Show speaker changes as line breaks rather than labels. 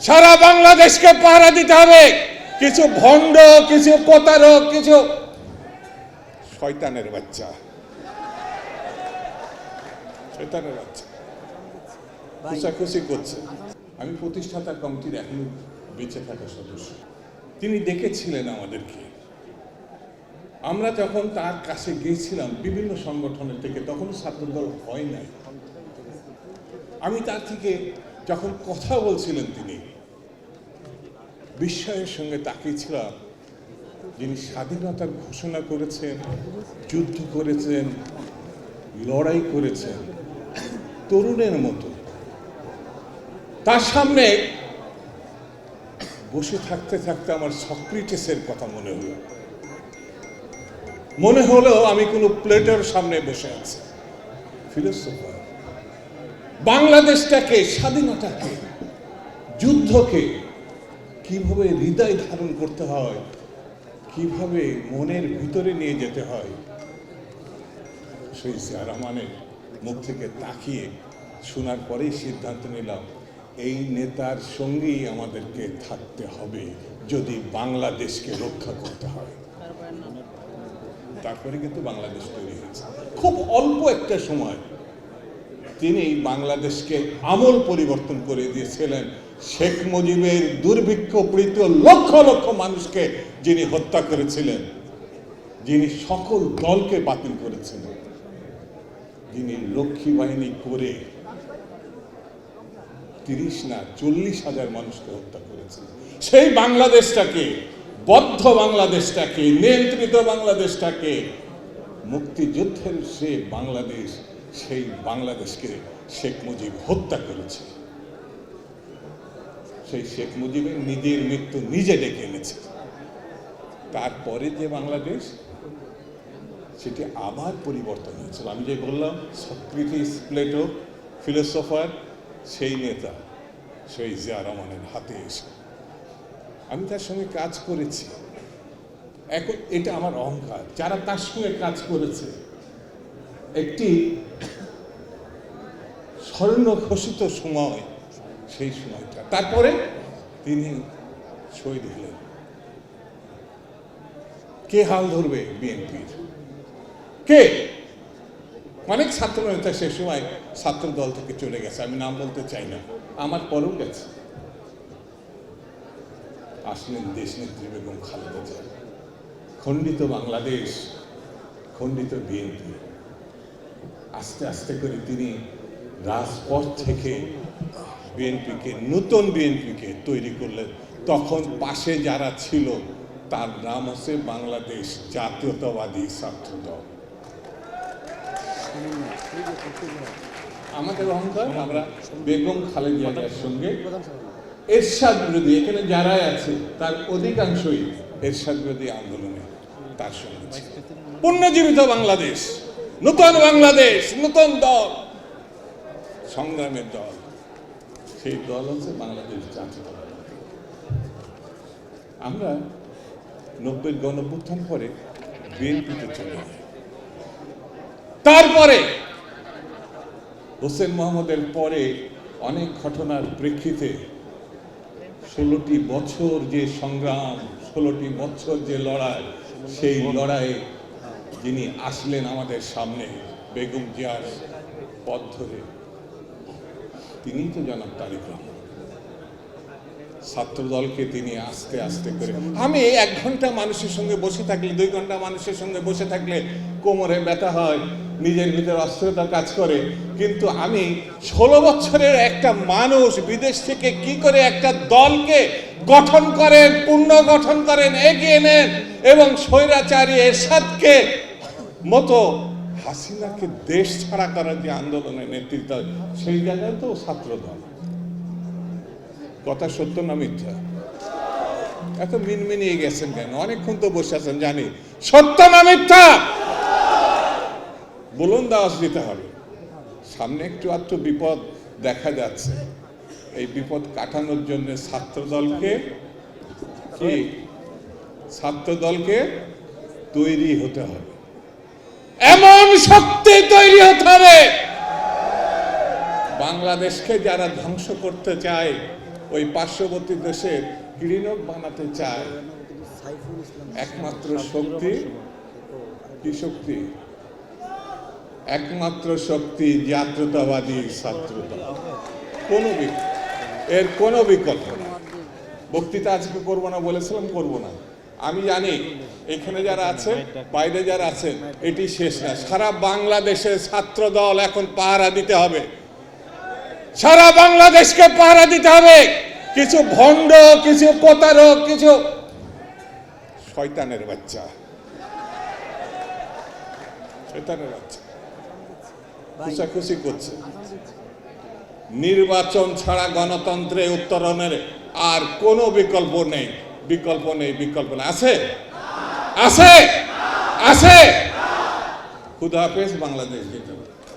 সারা বাংলাদেশকে পাহারা দিতে হবে। কিছু ভণ্ড, কিছু প্রতারক, কিছু শয়তানের বাচ্চা। শয়তানের বাচ্চা। করছে। আমি প্রতিষ্ঠাতা কমিটির এখনও বেঁচে থাকা সদস্য। তিনি দেখেছিলেন আমাদেরকে। আমরা যখন তার কাছে গিয়েছিলাম বিভিন্ন সংগঠনের থেকে, তখন ছাত্রদল হয় নাই। আমি তার থেকে যখন কথা বলছিলেন তিনি বিস্ময়ের সঙ্গে তাকিয়েছিলাম। যিনি স্বাধীনতার ঘোষণা করেছেন, যুদ্ধ করেছেন, লড়াই করেছেন, তরুণের মতো। তার সামনে বসে থাকতে থাকতে আমার সক্রিটিসের কথা মনে হলো। মনে হলো আমি কোনো প্লেটের সামনে বসে আছি। ফিলোসফার, বাংলাদেশটাকে, স্বাধীনতাকে, যুদ্ধকে কীভাবে হৃদয় ধারণ করতে হয়? কীভাবে মনের ভিতরে নিয়ে যেতে হয়? সেই জিয়া রহমানের মুখ থেকে তাকিয়ে শোনার পরেই সিদ্ধান্ত নিলাম, এই নেতার সঙ্গেই আমাদেরকে থাকতে হবে যদি বাংলাদেশকে রক্ষা করতে হয়। তারপরে কিন্তু বাংলাদেশ তৈরি হয়েছে। খুব অল্প একটা সময় তিনি বাংলাদেশকে আমল পরিবর্তন করে দিয়েছিলেন। শেখ মুজিবের দুর্ভিক্ষ পীড়িত লক্ষ লক্ষ মানুষকে যিনি হত্যা করেছিলেন, যিনি সকল দলকে বাতিল করেছিলেন, যিনি লক্ষ্মী বাহিনী করে তিরিশ না চল্লিশ হাজার মানুষকে হত্যা করেছেন সেই বাংলাদেশটাকে, বদ্ধ বাংলাদেশটাকে, নিয়ন্ত্রিত বাংলাদেশটাকে মুক্তিযুদ্ধের সে বাংলাদেশ সেই বাংলাদেশকে শেখ মুজিব হত্যা করেছে। সেই শেখ মুজিবের নিজের মৃত্যু নিজে ডেকে এনেছে। তারপরে যে বাংলাদেশ, সেটি আবার পরিবর্তন হয়েছিল আমি যে বললাম, সক্রিটিস প্লেটো ফিলোসফার, সেই নেতা, সেই জিয়া রহমানের হাতে এসে। আমি তার সঙ্গে কাজ করেছি। এখন এটা আমার অহংকার। যারা তার সঙ্গে কাজ করেছে, একটি স্বর্ণ ঘোষিত সময়, সেই সময়টা। তারপরে তিনি শহীদ হলেন। কে হাল ধরবে বিএনপির? কে? অনেক ছাত্র নেতা সে সময় ছাত্র দল থেকে চলে গেছে, আমি নাম বলতে চাই না। আমার পরেও গেছে। আসলেন দেশ নেত্রী বেগম খালেদা জিয়া। খণ্ডিত বাংলাদেশ, খণ্ডিত বিএনপি। আস্তে আস্তে করে তিনি রাজপথ থেকে বিএনপিকে নতুন বিএনপিকে তৈরি করলেন তখন পাশে যারা ছিল তার নাম হচ্ছে বাংলাদেশ জাতীয়তাবাদী ছাত্র দল। আমাদের অহংকার? আমরা বেগম খালেদা জিয়ার সঙ্গে এরশাদ বিরোধী এখানে যারাই আছে তার অধিকাংশই এরশাদ বিরোধী আন্দোলনে তার সঙ্গে। পুনর্জীবিত বাংলাদেশ নতুন বাংলাদেশ নতুন দল। সংগ্রামের দল। সেই দল হচ্ছে বাংলাদেশ জাতীয়তাবাদী আমরা নব্বই গণভ্যুত্থান পরে বিএনপিতে চলে যাই। তারপরে হোসেন মোহাম্মদের পরে অনেক ঘটনার প্রেক্ষিতে ষোলোটি বছর যে সংগ্রাম, ষোলোটি বছর যে লড়াই, সেই লড়াইয়ে যিনি আসলেন আমাদের সামনে, বেগম জিয়ার পথ ধরে। তিনি তো জনাব তারিক রহমান। ছাত্র দলকে তিনি আস্তে আস্তে করে আমি এক ঘণ্টা মানুষের সঙ্গে বসে থাকলে, দুই ঘণ্টা মানুষের সঙ্গে বসে থাকলে কোমরে ব্যথা হয়, নিজের ভিতরে অস্থিরতা কাজ করে। কিন্তু আমি ষোলো বছরের একটা মানুষ বিদেশ থেকে কি করে একটা দলকে গঠন করেন পূর্ণ গঠন করেন, এগিয়ে নেন এবং স্বৈরাচারী এরশাদকে মতো হাসিনাকে দেশ ছাড়া করার যে আন্দোলনের নেতৃত্ব সেই জায়গায় তো ছাত্র দল কথা সত্য না মিথ্যা? এত মিনমিনিয়ে গেছেন কেন? অনেকক্ষণ তো বসে আছেন, জানি। সত্য না মিথ্যা? বলুন দাওয়াজ দিতে হবে। সামনে একটু আধটু বিপদ দেখা যাচ্ছে। এই বিপদ কাটানোর জন্য ছাত্র দলকে কি? ছাত্র দলকে তৈরি হতে হবে। এমন শক্তি তৈরি হতে হবে। বাংলাদেশকে যারা ধ্বংস করতে চায়, ওই পার্শ্ববর্তী দেশের ক্লিনক বানাতে চায়, একমাত্র শক্তি কি শক্তি? একমাত্র শক্তি জাতীয়তাবাদী ছাত্রতা কোনো এর কোনো বিকল্প নেই। বক্তৃতা আজকে করব না, বলেছিলাম করব না। আমি জানি, এখানে যারা আছে, বাইরে যারা আছেন, এটি শেষ না। সারা বাংলাদেশের ছাত্র দল এখন পাহারা দিতে হবে। সারা বাংলাদেশকে পাহারা দিতে হবে। কিছু ভণ্ড, কিছু প্রতারক, কিছু শয়তানের বাচ্চা। শয়তানের বাচ্চা। খুশাখুশি করছে। নির্বাচন ছাড়া গণতন্ত্রে উত্তরণের আর কোনো বিকল্প নেই। বিকল্প নেই বিকল্প না। আছে? আছে? আছে? খুদাহাফেজ বাংলাদেশ বাংলাদেশ জিন্দাবাদ